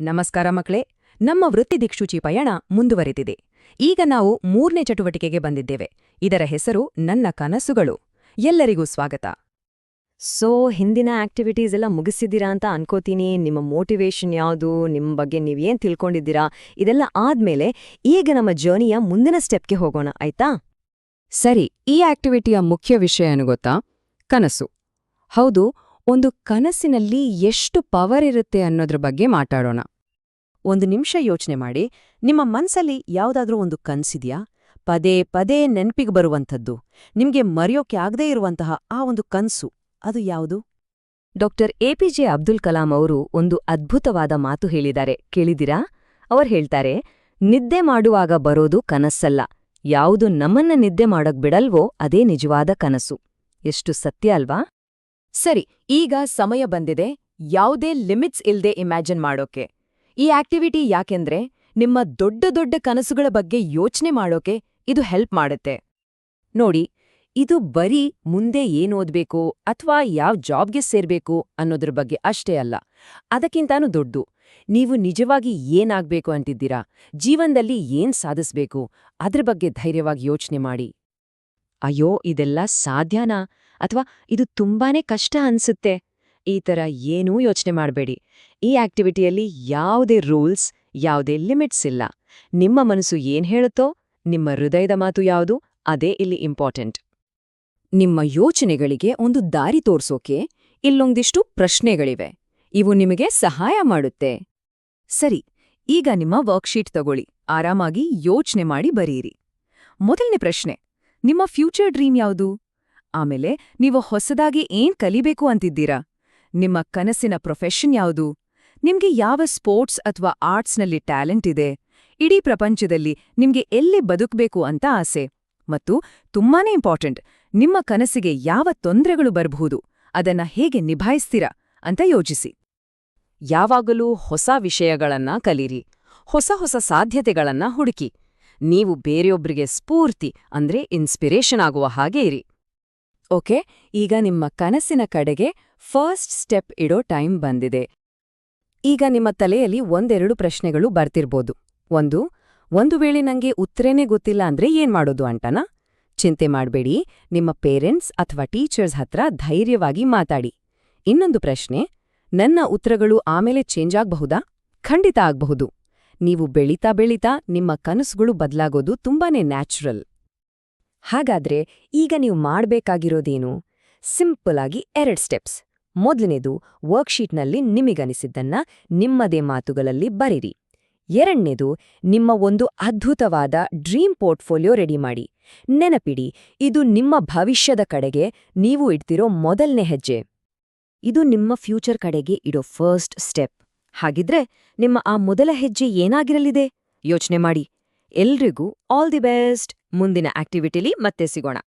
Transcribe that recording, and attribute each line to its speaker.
Speaker 1: ನಮಸ್ಕಾರ ಮಕ್ಕಳೇ ನಮ್ಮ ವೃತ್ತಿ ದಿಕ್ಸೂಚಿ ಪಯಣ ಮುಂದುವರೆದಿದೆ. ಈಗ ನಾವು ಮೂರನೇ ಚಟುವಟಿಕೆಗೆ ಬಂದಿದ್ದೇವೆ. ಇದರ ಹೆಸರು ನನ್ನ ಕನಸುಗಳು. ಎಲ್ಲರಿಗೂ ಸ್ವಾಗತ.
Speaker 2: ಸೊ ಹಿಂದಿನ ಆಕ್ಟಿವಿಟೀಸ್ ಎಲ್ಲ ಮುಗಿಸಿದ್ದೀರಾ ಅಂತ ಅನ್ಕೋತೀನಿ. ನಿಮ್ಮ ಮೋಟಿವೇಶನ್ ಯಾವುದು? ನಿಮ್ಮ ಬಗ್ಗೆ ನೀವೇನು ತಿಳ್ಕೊಂಡಿದ್ದೀರಾ? ಇದೆಲ್ಲ ಆದ್ಮೇಲೆ ಈಗ ನಮ್ಮ ಜರ್ನಿಯ ಮುಂದಿನ ಸ್ಟೆಪ್ಗೆ ಹೋಗೋಣ ಆಯ್ತಾ?
Speaker 1: ಸರಿ ಈ ಆಕ್ಟಿವಿಟಿಯ ಮುಖ್ಯ ವಿಷಯ ಏನು ಗೊತ್ತಾ? ಕನಸು. ಹೌದು ಒಂದು ಕನಸಿನಲ್ಲಿ ಎಷ್ಟು ಪವರ್ ಇರುತ್ತೆ ಅನ್ನೋದ್ರ ಬಗ್ಗೆ ಮಾತಾಡೋಣ.
Speaker 3: ಒಂದು ನಿಮಿಷ ಯೋಚನೆ ಮಾಡಿ. ನಿಮ್ಮ ಮನಸ್ಸಲ್ಲಿ ಯಾವುದಾದ್ರೂ ಒಂದು ಕನ್ಸಿದ್ಯಾ? ಪದೇ ಪದೇ ನೆನಪಿಗೆ ಬರುವಂಥದ್ದು. ನಿಮಗೆ ಮರೆಯೋಕೆ ಆಗದೇ ಇರುವಂತಹ ಆ ಒಂದು ಕನ್ಸು, ಅದು ಯಾವುದು?
Speaker 2: ಡಾಕ್ಟರ್ ಎಪಿಜೆ ಅಬ್ದುಲ್ ಕಲಾಂ ಅವರು ಒಂದು ಅದ್ಭುತವಾದ ಮಾತು ಹೇಳಿದ್ದಾರೆ. ಕೇಳಿದಿರಾ ಅವರು ಹೇಳ್ತಾರೆ, ನಿದ್ದೆ ಮಾಡುವಾಗ ಬರೋದು ಕನಸ್ಸಲ್ಲ ಯಾವುದು ನಮ್ಮನ್ನ ನಿದ್ದೆ ಮಾಡಕ್ ಬಿಡಲ್ವೋ ಅದೇ ನಿಜವಾದ ಕನಸು. ಎಷ್ಟು ಸತ್ಯ ಅಲ್ವಾ?
Speaker 1: ಸರಿ, ಈಗ ಸಮಯ ಬಂದಿದೆ. ಯಾವುದೇ ಲಿಮಿಟ್ಸ್ ಇಲ್ದೆ ಇಮ್ಯಾಜಿನ್ ಮಾಡೋಕೆ. ಈ ಆಕ್ಟಿವಿಟಿ ಯಾಕೆಂದ್ರೆ ನಿಮ್ಮ ದೊಡ್ಡ ದೊಡ್ಡ ಕನಸುಗಳ ಬಗ್ಗೆ ಯೋಚನೆ ಮಾಡೋಕೆ ಇದು ಹೆಲ್ಪ್ ಮಾಡುತ್ತೆ. ನೋಡಿ, ಇದು ಬರೀ ಮುಂದೆ ಏನ್ ಓದ್ಬೇಕು ಅಥವಾ ಯಾವ ಜಾಬ್ಗೆ ಸೇರ್ಬೇಕು ಅನ್ನೋದ್ರ ಬಗ್ಗೆ ಅಷ್ಟೇ ಅಲ್ಲ. ಅದಕ್ಕಿಂತಾನೂ ದೊಡ್ಡದು ನೀವು ನಿಜವಾಗಿ ಏನಾಗ್ಬೇಕು ಅಂತಿದ್ದೀರಾ? ಜೀವನದಲ್ಲಿ ಏನ್ ಸಾಧಿಸ್ಬೇಕು? ಅದ್ರ ಬಗ್ಗೆ ಧೈರ್ಯವಾಗಿ ಯೋಚನೆ ಮಾಡಿ.
Speaker 2: ಅಯ್ಯೋ, ಇದೆಲ್ಲ ಸಾಧ್ಯನಾ? ಅಥವಾ ಇದು ತುಂಬಾನೇ ಕಷ್ಟ ಅನ್ಸುತ್ತೆ. ಈ ಥರ ಏನೂ ಯೋಚನೆ ಮಾಡಬೇಡಿ. ಈ ಆಕ್ಟಿವಿಟಿಯಲ್ಲಿ ಯಾವುದೇ ರೂಲ್ಸ್, ಯಾವುದೇ ಲಿಮಿಟ್ಸ್ ಇಲ್ಲ. ನಿಮ್ಮ ಮನಸ್ಸು ಏನ್ ಹೇಳುತ್ತೋ, ನಿಮ್ಮ ಹೃದಯದ ಮಾತು ಯಾವುದು, ಅದೇ ಇಲ್ಲಿ ಇಂಪಾರ್ಟೆಂಟ್.
Speaker 1: ನಿಮ್ಮ ಯೋಚನೆಗಳಿಗೆ ಒಂದು ದಾರಿ ತೋರ್ಸೋಕೆ ಇಲ್ಲೊಂದಿಷ್ಟು ಪ್ರಶ್ನೆಗಳಿವೆ. ಇವು ನಿಮಗೆ ಸಹಾಯ ಮಾಡುತ್ತೆ. ಸರಿ, ಈಗ ನಿಮ್ಮ ವರ್ಕ್ಶೀಟ್ ತಗೊಳ್ಳಿ. ಆರಾಮಾಗಿ ಯೋಚನೆ ಮಾಡಿ ಬರೀರಿ. ಮೊದಲನೇ ಪ್ರಶ್ನೆ, ನಿಮ್ಮ ಫ್ಯೂಚರ್ ಡ್ರೀಮ್ ಯಾವುದು? ಆಮೇಲೆ, ನೀವು ಹೊಸದಾಗಿ ಏನ್ ಕಲಿಬೇಕು ಅಂತಿದ್ದೀರಾ? ನಿಮ್ಮ ಕನಸಿನ ಪ್ರೊಫೆಷನ್ ಯಾವುದು? ನಿಮ್ಗೆ ಯಾವ ಸ್ಪೋರ್ಟ್ಸ್ ಅಥವಾ ಆರ್ಟ್ಸ್ನಲ್ಲಿ ಟ್ಯಾಲೆಂಟ್ ಇದೆ? ಇಡೀ ಪ್ರಪಂಚದಲ್ಲಿ ನಿಮ್ಗೆ ಎಲ್ಲಿ ಬದುಕಬೇಕು ಅಂತ ಆಸೆ? ಮತ್ತು ತುಂಬಾನೇ ಇಂಪಾರ್ಟೆಂಟ್ ನಿಮ್ಮ ಕನಸಿಗೆ ಯಾವ ತೊಂದರೆಗಳು ಬರಬಹುದು? ಅದನ್ನ ಹೇಗೆ ನಿಭಾಯಿಸ್ತೀರಾ? ಅಂತ ಯೋಚಿಸಿ. ಯಾವಾಗಲೂ ಹೊಸ ವಿಷಯಗಳನ್ನ ಕಲೀರಿ. ಹೊಸ ಹೊಸ ಸಾಧ್ಯತೆಗಳನ್ನ ಹುಡುಕಿ. ನೀವು ಬೇರೆಯೊಬ್ಬರಿಗೆ ಸ್ಫೂರ್ತಿ ಅಂದ್ರೆ ಇನ್ಸ್ಪಿರೇಷನ್ ಆಗುವ ಹಾಗೆ ಇರಿ. ಓಕೆ ಈಗ ನಿಮ್ಮ ಕನಸಿನ ಕಡೆಗೆ ಫಸ್ಟ್ ಸ್ಟೆಪ್ ಇಡೋ ಟೈಮ್ ಬಂದಿದೆ. ಈಗ ನಿಮ್ಮ ತಲೆಯಲ್ಲಿ ಒಂದೆರಡು ಪ್ರಶ್ನೆಗಳು ಬರ್ತಿರ್ಬೋದು. ಒಂದು ಒಂದು ವೇಳೆ ನಂಗೆ ಉತ್ತರೇನೇ ಗೊತ್ತಿಲ್ಲ ಅಂದ್ರೆ ಏನ್ ಮಾಡೋದು ಅಂಟನಾ? ಚಿಂತೆ ಮಾಡಬೇಡಿ, ನಿಮ್ಮ ಪೇರೆಂಟ್ಸ್ ಅಥವಾ ಟೀಚರ್ಸ್ ಹತ್ರ ಧೈರ್ಯವಾಗಿ ಮಾತಾಡಿ. ಇನ್ನೊಂದು ಪ್ರಶ್ನೆ, ನನ್ನ ಉತ್ತರಗಳು ಆಮೇಲೆ ಚೇಂಜ್ ಆಗ್ಬಹುದಾ? ಖಂಡಿತ ಆಗ್ಬಹುದು. ನೀವು ಬೆಳೀತಾ ಬೆಳೀತಾ ನಿಮ್ಮ ಕನಸುಗಳು ಬದಲಾಗೋದು ತುಂಬಾನೇ ನ್ಯಾಚುರಲ್.
Speaker 2: ಹಾಗಾದ್ರೆ ಈಗ ನೀವು ಮಾಡಬೇಕಾಗಿರೋದೇನು? ಸಿಂಪಲ್ ಆಗಿ ಎರಡ್ ಸ್ಟೆಪ್ಸ್. ಮೊದಲನೇದು ವರ್ಕ್ಶೀಟ್ನಲ್ಲಿ ನಿಮಿಗನಿಸಿದ್ದನ್ನ ನಿಮ್ಮದೇ ಮಾತುಗಳಲ್ಲಿ ಬರೀರಿ ಎರಡನೇದು, ನಿಮ್ಮ ಒಂದು ಅದ್ಭುತವಾದ ಡ್ರೀಮ್ ಪೋರ್ಟ್ಫೋಲಿಯೋ ರೆಡಿ ಮಾಡಿ. ನೆನಪಿಡಿ, ಇದು ನಿಮ್ಮ ಭವಿಷ್ಯದ ಕಡೆಗೆ ನೀವು ಇಡ್ತಿರೋ ಮೊದಲನೇ ಹೆಜ್ಜೆ. ಇದು ನಿಮ್ಮ ಫ್ಯೂಚರ್ ಕಡೆಗೆ ಇಡೋ ಫಸ್ಟ್ ಸ್ಟೆಪ್ ಹಾಗಿದ್ರೆ, ನಿಮ್ಮ ಆ ಮೊದಲ ಹೆಜ್ಜೆ ಏನಾಗಿರಲಿದೆ? ಯೋಚನೆ ಮಾಡಿ. ಎಲ್ರಿಗೂ ಆಲ್ ದಿ ಬೆಸ್ಟ್ ಮುಂದಿನ ಆಕ್ಟಿವಿಟಿಲಿ ಮತ್ತೆ ಸಿಗೋಣ.